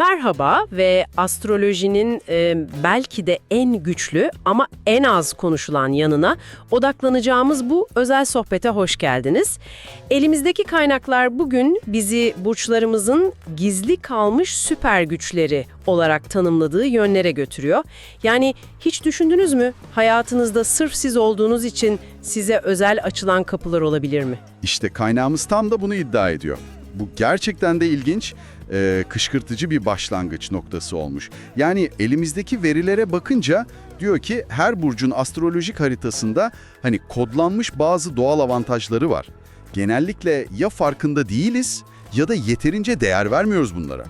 Merhaba ve astrolojinin e, belki de en güçlü ama en az konuşulan yanına odaklanacağımız bu özel sohbete hoş geldiniz. Elimizdeki kaynaklar bugün bizi burçlarımızın gizli kalmış süper güçleri olarak tanımladığı yönlere götürüyor. Yani hiç düşündünüz mü hayatınızda sırf siz olduğunuz için size özel açılan kapılar olabilir mi? İşte kaynağımız tam da bunu iddia ediyor. Bu gerçekten de ilginç, e, kışkırtıcı bir başlangıç noktası olmuş. Yani elimizdeki verilere bakınca diyor ki her burcun astrolojik haritasında hani kodlanmış bazı doğal avantajları var. Genellikle ya farkında değiliz ya da yeterince değer vermiyoruz bunlara.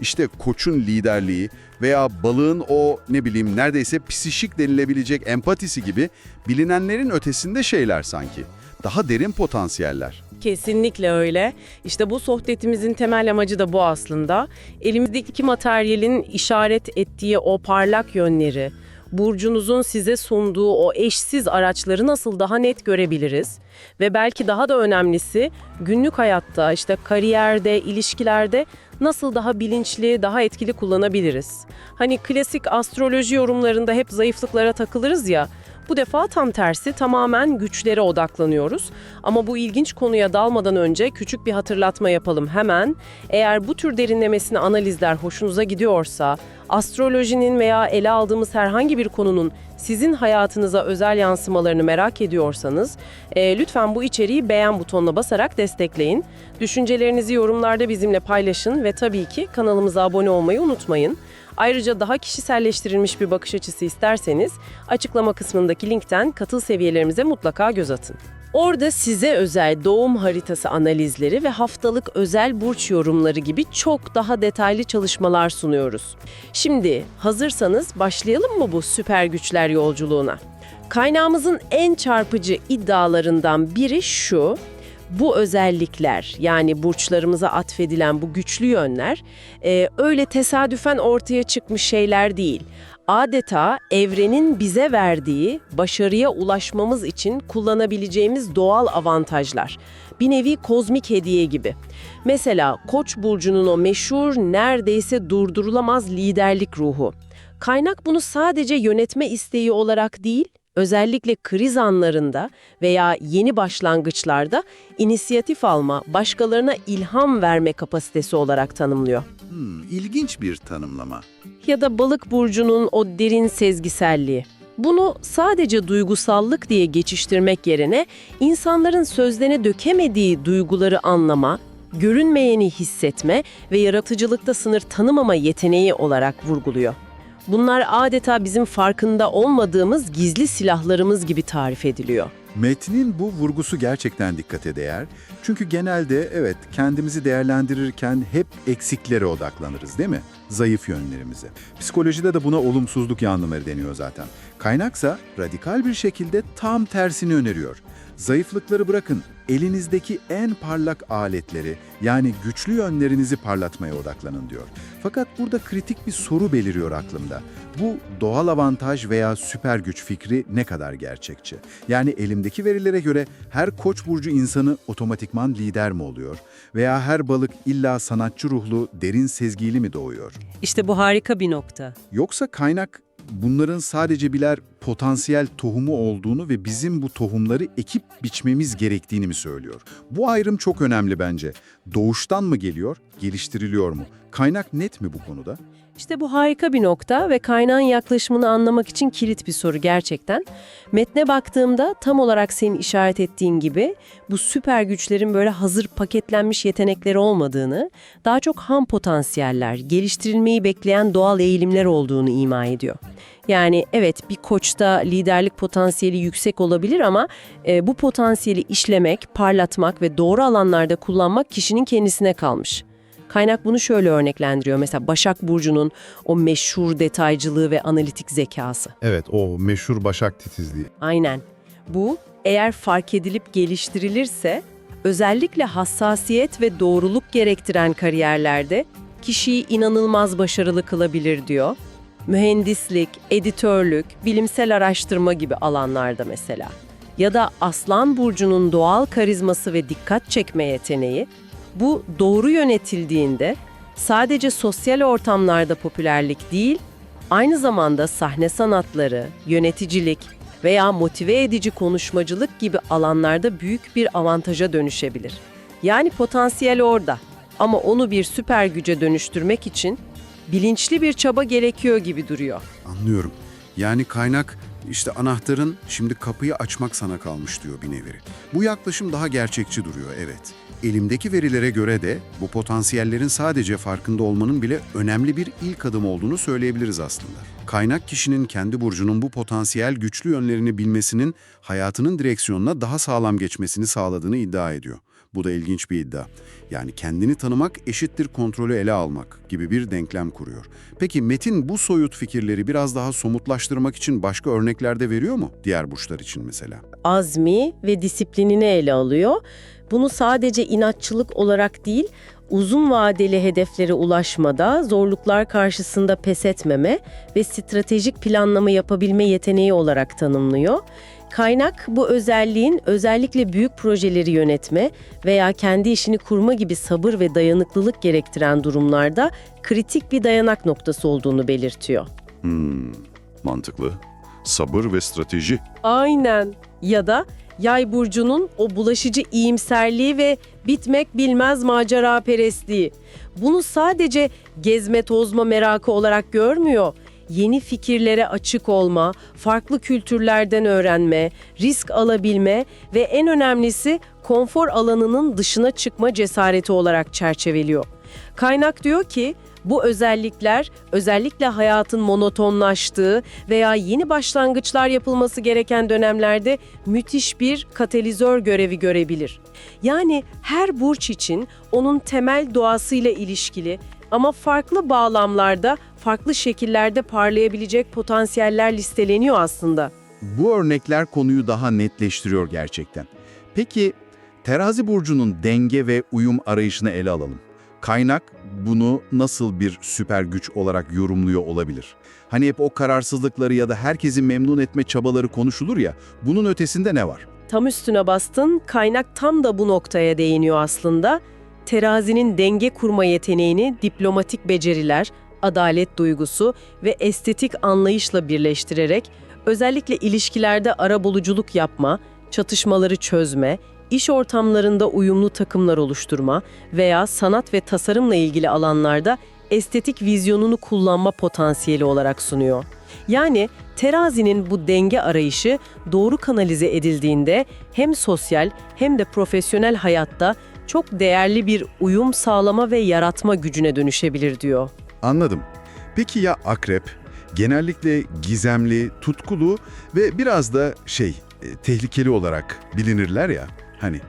İşte koçun liderliği veya balığın o ne bileyim neredeyse psişik denilebilecek empatisi gibi bilinenlerin ötesinde şeyler sanki. Daha derin potansiyeller. Kesinlikle öyle. İşte bu sohbetimizin temel amacı da bu aslında. Elimizdeki materyalin işaret ettiği o parlak yönleri, burcunuzun size sunduğu o eşsiz araçları nasıl daha net görebiliriz? Ve belki daha da önemlisi günlük hayatta, işte kariyerde, ilişkilerde nasıl daha bilinçli, daha etkili kullanabiliriz? Hani klasik astroloji yorumlarında hep zayıflıklara takılırız ya, bu defa tam tersi tamamen güçlere odaklanıyoruz. Ama bu ilginç konuya dalmadan önce küçük bir hatırlatma yapalım hemen. Eğer bu tür derinlemesine analizler hoşunuza gidiyorsa, astrolojinin veya ele aldığımız herhangi bir konunun sizin hayatınıza özel yansımalarını merak ediyorsanız, e, lütfen bu içeriği beğen butonuna basarak destekleyin. Düşüncelerinizi yorumlarda bizimle paylaşın ve tabii ki kanalımıza abone olmayı unutmayın. Ayrıca daha kişiselleştirilmiş bir bakış açısı isterseniz açıklama kısmındaki linkten katıl seviyelerimize mutlaka göz atın. Orada size özel doğum haritası analizleri ve haftalık özel burç yorumları gibi çok daha detaylı çalışmalar sunuyoruz. Şimdi hazırsanız başlayalım mı bu süper güçler yolculuğuna? Kaynağımızın en çarpıcı iddialarından biri şu. Bu özellikler yani burçlarımıza atfedilen bu güçlü yönler e, öyle tesadüfen ortaya çıkmış şeyler değil. Adeta evrenin bize verdiği başarıya ulaşmamız için kullanabileceğimiz doğal avantajlar. Bir nevi kozmik hediye gibi. Mesela Koç burcunun o meşhur neredeyse durdurulamaz liderlik ruhu. Kaynak bunu sadece yönetme isteği olarak değil, özellikle kriz anlarında veya yeni başlangıçlarda inisiyatif alma, başkalarına ilham verme kapasitesi olarak tanımlıyor. Hmm, ilginç bir tanımlama. Ya da balık burcunun o derin sezgiselliği. Bunu sadece duygusallık diye geçiştirmek yerine insanların sözlerine dökemediği duyguları anlama, görünmeyeni hissetme ve yaratıcılıkta sınır tanımama yeteneği olarak vurguluyor. Bunlar adeta bizim farkında olmadığımız gizli silahlarımız gibi tarif ediliyor. Metnin bu vurgusu gerçekten dikkate değer. Çünkü genelde evet kendimizi değerlendirirken hep eksiklere odaklanırız değil mi? Zayıf yönlerimize. Psikolojide de buna olumsuzluk yanlıları deniyor zaten. Kaynaksa radikal bir şekilde tam tersini öneriyor. Zayıflıkları bırakın, elinizdeki en parlak aletleri yani güçlü yönlerinizi parlatmaya odaklanın diyor. Fakat burada kritik bir soru beliriyor aklımda. Bu doğal avantaj veya süper güç fikri ne kadar gerçekçi? Yani elimdeki verilere göre her koç burcu insanı otomatikman lider mi oluyor? Veya her balık illa sanatçı ruhlu, derin sezgili mi doğuyor? İşte bu harika bir nokta. Yoksa kaynak bunların sadece birer potansiyel tohumu olduğunu ve bizim bu tohumları ekip biçmemiz gerektiğini mi söylüyor? Bu ayrım çok önemli bence. Doğuştan mı geliyor, geliştiriliyor mu? Kaynak net mi bu konuda? İşte bu harika bir nokta ve kaynağın yaklaşımını anlamak için kilit bir soru gerçekten. Metne baktığımda tam olarak senin işaret ettiğin gibi bu süper güçlerin böyle hazır paketlenmiş yetenekleri olmadığını, daha çok ham potansiyeller, geliştirilmeyi bekleyen doğal eğilimler olduğunu ima ediyor. Yani evet bir koçta liderlik potansiyeli yüksek olabilir ama e, bu potansiyeli işlemek, parlatmak ve doğru alanlarda kullanmak kişinin kendisine kalmış. Kaynak bunu şöyle örneklendiriyor. Mesela Başak Burcu'nun o meşhur detaycılığı ve analitik zekası. Evet, o meşhur başak titizliği. Aynen. Bu eğer fark edilip geliştirilirse özellikle hassasiyet ve doğruluk gerektiren kariyerlerde kişiyi inanılmaz başarılı kılabilir diyor. Mühendislik, editörlük, bilimsel araştırma gibi alanlarda mesela. Ya da Aslan burcunun doğal karizması ve dikkat çekme yeteneği bu doğru yönetildiğinde sadece sosyal ortamlarda popülerlik değil, aynı zamanda sahne sanatları, yöneticilik veya motive edici konuşmacılık gibi alanlarda büyük bir avantaja dönüşebilir. Yani potansiyel orada ama onu bir süper güce dönüştürmek için bilinçli bir çaba gerekiyor gibi duruyor. Anlıyorum. Yani kaynak işte anahtarın şimdi kapıyı açmak sana kalmış diyor bir nevi. Bu yaklaşım daha gerçekçi duruyor evet. Elimdeki verilere göre de bu potansiyellerin sadece farkında olmanın bile önemli bir ilk adım olduğunu söyleyebiliriz aslında. Kaynak kişinin kendi burcunun bu potansiyel güçlü yönlerini bilmesinin hayatının direksiyonuna daha sağlam geçmesini sağladığını iddia ediyor. Bu da ilginç bir iddia. Yani kendini tanımak eşittir kontrolü ele almak gibi bir denklem kuruyor. Peki Metin bu soyut fikirleri biraz daha somutlaştırmak için başka örneklerde veriyor mu? Diğer burçlar için mesela. azmi ve disiplinini ele alıyor. Bunu sadece inatçılık olarak değil, uzun vadeli hedeflere ulaşmada zorluklar karşısında pes etmeme ve stratejik planlama yapabilme yeteneği olarak tanımlıyor. Kaynak bu özelliğin özellikle büyük projeleri yönetme veya kendi işini kurma gibi sabır ve dayanıklılık gerektiren durumlarda kritik bir dayanak noktası olduğunu belirtiyor. Mantıklı. Sabır ve strateji. Aynen. Ya da yay burcunun o bulaşıcı iyimserliği ve bitmek bilmez macera perestliği. Bunu sadece gezme tozma merakı olarak görmüyor. Yeni fikirlere açık olma, farklı kültürlerden öğrenme, risk alabilme ve en önemlisi konfor alanının dışına çıkma cesareti olarak çerçeveliyor. Kaynak diyor ki bu özellikler özellikle hayatın monotonlaştığı veya yeni başlangıçlar yapılması gereken dönemlerde müthiş bir katalizör görevi görebilir. Yani her burç için onun temel doğasıyla ilişkili ama farklı bağlamlarda, farklı şekillerde parlayabilecek potansiyeller listeleniyor aslında. Bu örnekler konuyu daha netleştiriyor gerçekten. Peki terazi burcunun denge ve uyum arayışını ele alalım. Kaynak bunu nasıl bir süper güç olarak yorumluyor olabilir? Hani hep o kararsızlıkları ya da herkesi memnun etme çabaları konuşulur ya, bunun ötesinde ne var? Tam üstüne bastın, kaynak tam da bu noktaya değiniyor aslında. Terazinin denge kurma yeteneğini diplomatik beceriler, adalet duygusu ve estetik anlayışla birleştirerek özellikle ilişkilerde arabuluculuk yapma, çatışmaları çözme, iş ortamlarında uyumlu takımlar oluşturma veya sanat ve tasarımla ilgili alanlarda estetik vizyonunu kullanma potansiyeli olarak sunuyor. Yani terazinin bu denge arayışı doğru kanalize edildiğinde hem sosyal hem de profesyonel hayatta çok değerli bir uyum sağlama ve yaratma gücüne dönüşebilir diyor. Anladım. Peki ya akrep? Genellikle gizemli, tutkulu ve biraz da şey, e, tehlikeli olarak bilinirler ya. Hani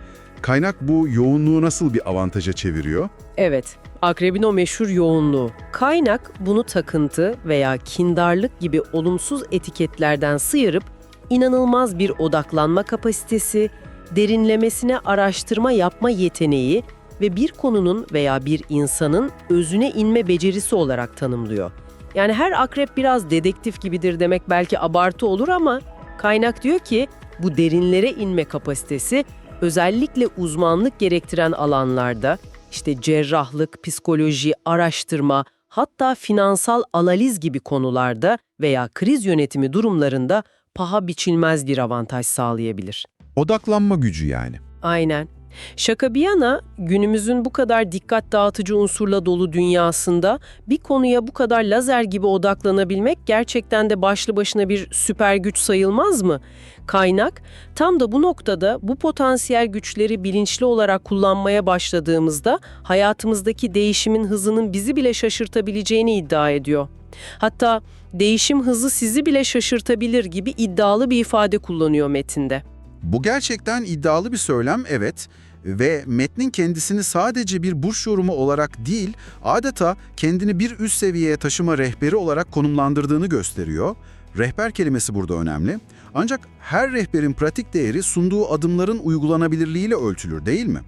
kaynak bu yoğunluğu nasıl bir avantaja çeviriyor? Evet, akrebin o meşhur yoğunluğu. Kaynak bunu takıntı veya kindarlık gibi olumsuz etiketlerden sıyırıp inanılmaz bir odaklanma kapasitesi, derinlemesine araştırma yapma yeteneği ve bir konunun veya bir insanın özüne inme becerisi olarak tanımlıyor. Yani her akrep biraz dedektif gibidir demek belki abartı olur ama kaynak diyor ki bu derinlere inme kapasitesi özellikle uzmanlık gerektiren alanlarda işte cerrahlık, psikoloji, araştırma, hatta finansal analiz gibi konularda veya kriz yönetimi durumlarında paha biçilmez bir avantaj sağlayabilir. Odaklanma gücü yani. Aynen. Şaka bir yana günümüzün bu kadar dikkat dağıtıcı unsurla dolu dünyasında bir konuya bu kadar lazer gibi odaklanabilmek gerçekten de başlı başına bir süper güç sayılmaz mı? Kaynak tam da bu noktada bu potansiyel güçleri bilinçli olarak kullanmaya başladığımızda hayatımızdaki değişimin hızının bizi bile şaşırtabileceğini iddia ediyor. Hatta değişim hızı sizi bile şaşırtabilir gibi iddialı bir ifade kullanıyor metinde. Bu gerçekten iddialı bir söylem evet ve metnin kendisini sadece bir burç yorumu olarak değil, adeta kendini bir üst seviyeye taşıma rehberi olarak konumlandırdığını gösteriyor. Rehber kelimesi burada önemli. Ancak her rehberin pratik değeri sunduğu adımların uygulanabilirliğiyle ölçülür değil mi?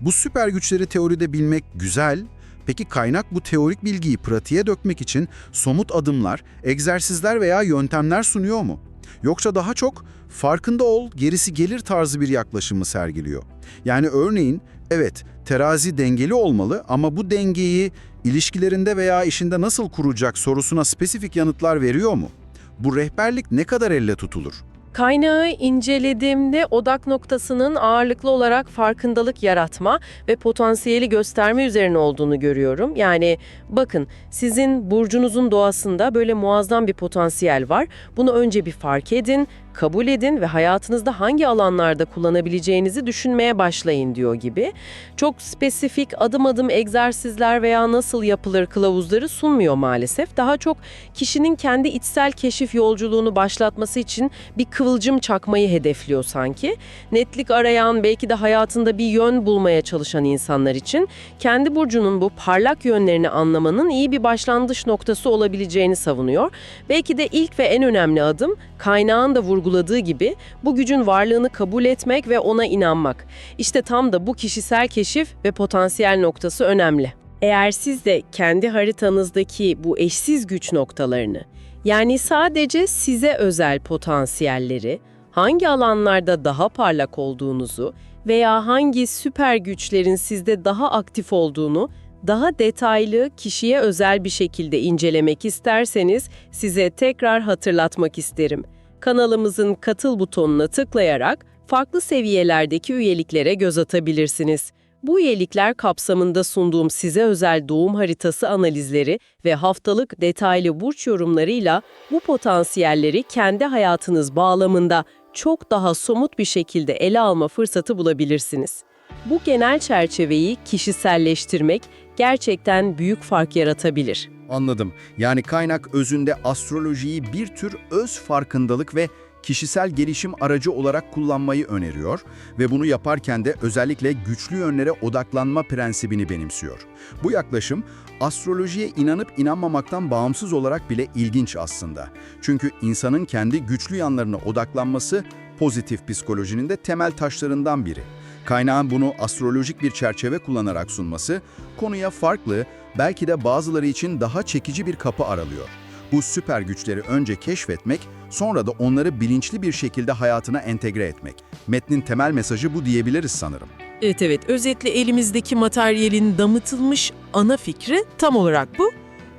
Bu süper güçleri teoride bilmek güzel. Peki kaynak bu teorik bilgiyi pratiğe dökmek için somut adımlar, egzersizler veya yöntemler sunuyor mu? Yoksa daha çok farkında ol, gerisi gelir tarzı bir yaklaşımı sergiliyor. Yani örneğin evet terazi dengeli olmalı ama bu dengeyi İlişkilerinde veya işinde nasıl kuracak sorusuna spesifik yanıtlar veriyor mu? Bu rehberlik ne kadar elle tutulur? Kaynağı incelediğimde odak noktasının ağırlıklı olarak farkındalık yaratma ve potansiyeli gösterme üzerine olduğunu görüyorum. Yani bakın sizin burcunuzun doğasında böyle muazzam bir potansiyel var. Bunu önce bir fark edin, kabul edin ve hayatınızda hangi alanlarda kullanabileceğinizi düşünmeye başlayın diyor gibi. Çok spesifik adım adım egzersizler veya nasıl yapılır kılavuzları sunmuyor maalesef. Daha çok kişinin kendi içsel keşif yolculuğunu başlatması için bir kıvılcım çakmayı hedefliyor sanki. Netlik arayan, belki de hayatında bir yön bulmaya çalışan insanlar için kendi burcunun bu parlak yönlerini anlamanın iyi bir başlangıç noktası olabileceğini savunuyor. Belki de ilk ve en önemli adım kaynağın da vurguladığı gibi bu gücün varlığını kabul etmek ve ona inanmak. İşte tam da bu kişisel keşif ve potansiyel noktası önemli. Eğer siz de kendi haritanızdaki bu eşsiz güç noktalarını, yani sadece size özel potansiyelleri, hangi alanlarda daha parlak olduğunuzu veya hangi süper güçlerin sizde daha aktif olduğunu daha detaylı, kişiye özel bir şekilde incelemek isterseniz size tekrar hatırlatmak isterim. Kanalımızın katıl butonuna tıklayarak farklı seviyelerdeki üyeliklere göz atabilirsiniz. Bu üyelikler kapsamında sunduğum size özel doğum haritası analizleri ve haftalık detaylı burç yorumlarıyla bu potansiyelleri kendi hayatınız bağlamında çok daha somut bir şekilde ele alma fırsatı bulabilirsiniz. Bu genel çerçeveyi kişiselleştirmek gerçekten büyük fark yaratabilir. Anladım. Yani kaynak özünde astrolojiyi bir tür öz farkındalık ve kişisel gelişim aracı olarak kullanmayı öneriyor ve bunu yaparken de özellikle güçlü yönlere odaklanma prensibini benimsiyor. Bu yaklaşım astrolojiye inanıp inanmamaktan bağımsız olarak bile ilginç aslında. Çünkü insanın kendi güçlü yanlarına odaklanması pozitif psikolojinin de temel taşlarından biri. Kaynağın bunu astrolojik bir çerçeve kullanarak sunması, konuya farklı, belki de bazıları için daha çekici bir kapı aralıyor. Bu süper güçleri önce keşfetmek, sonra da onları bilinçli bir şekilde hayatına entegre etmek. Metnin temel mesajı bu diyebiliriz sanırım. Evet evet, özetle elimizdeki materyalin damıtılmış ana fikri tam olarak bu.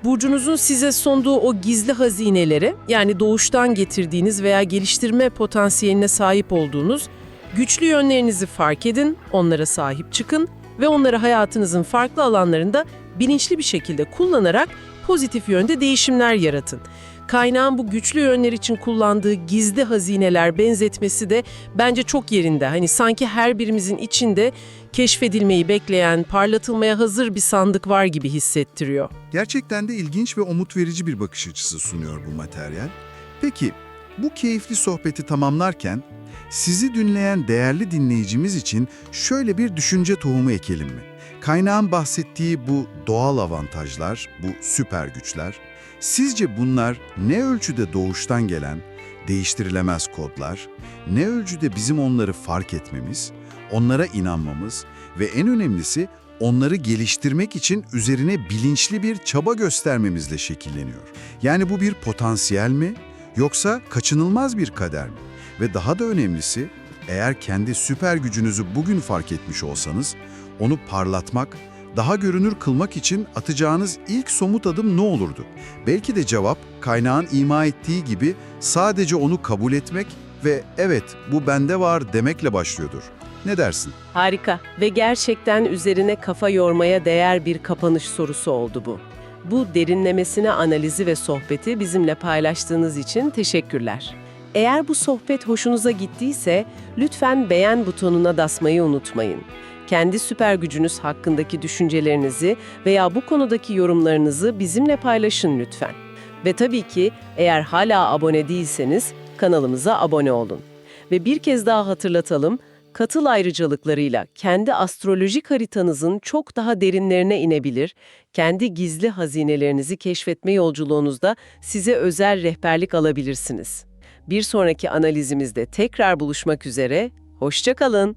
Burcunuzun size sunduğu o gizli hazineleri, yani doğuştan getirdiğiniz veya geliştirme potansiyeline sahip olduğunuz güçlü yönlerinizi fark edin, onlara sahip çıkın ve onları hayatınızın farklı alanlarında bilinçli bir şekilde kullanarak pozitif yönde değişimler yaratın. Kaynağın bu güçlü yönler için kullandığı gizli hazineler benzetmesi de bence çok yerinde. Hani sanki her birimizin içinde keşfedilmeyi bekleyen, parlatılmaya hazır bir sandık var gibi hissettiriyor. Gerçekten de ilginç ve umut verici bir bakış açısı sunuyor bu materyal. Peki, bu keyifli sohbeti tamamlarken sizi dinleyen değerli dinleyicimiz için şöyle bir düşünce tohumu ekelim mi? Kaynağın bahsettiği bu doğal avantajlar, bu süper güçler, sizce bunlar ne ölçüde doğuştan gelen, değiştirilemez kodlar, ne ölçüde bizim onları fark etmemiz, onlara inanmamız ve en önemlisi onları geliştirmek için üzerine bilinçli bir çaba göstermemizle şekilleniyor. Yani bu bir potansiyel mi yoksa kaçınılmaz bir kader mi? Ve daha da önemlisi eğer kendi süper gücünüzü bugün fark etmiş olsanız onu parlatmak, daha görünür kılmak için atacağınız ilk somut adım ne olurdu? Belki de cevap kaynağın ima ettiği gibi sadece onu kabul etmek ve evet bu bende var demekle başlıyordur. Ne dersin? Harika ve gerçekten üzerine kafa yormaya değer bir kapanış sorusu oldu bu. Bu derinlemesine analizi ve sohbeti bizimle paylaştığınız için teşekkürler. Eğer bu sohbet hoşunuza gittiyse lütfen beğen butonuna basmayı unutmayın. Kendi süper gücünüz hakkındaki düşüncelerinizi veya bu konudaki yorumlarınızı bizimle paylaşın lütfen. Ve tabii ki eğer hala abone değilseniz kanalımıza abone olun. Ve bir kez daha hatırlatalım, katıl ayrıcalıklarıyla kendi astrolojik haritanızın çok daha derinlerine inebilir, kendi gizli hazinelerinizi keşfetme yolculuğunuzda size özel rehberlik alabilirsiniz. Bir sonraki analizimizde tekrar buluşmak üzere, hoşça kalın.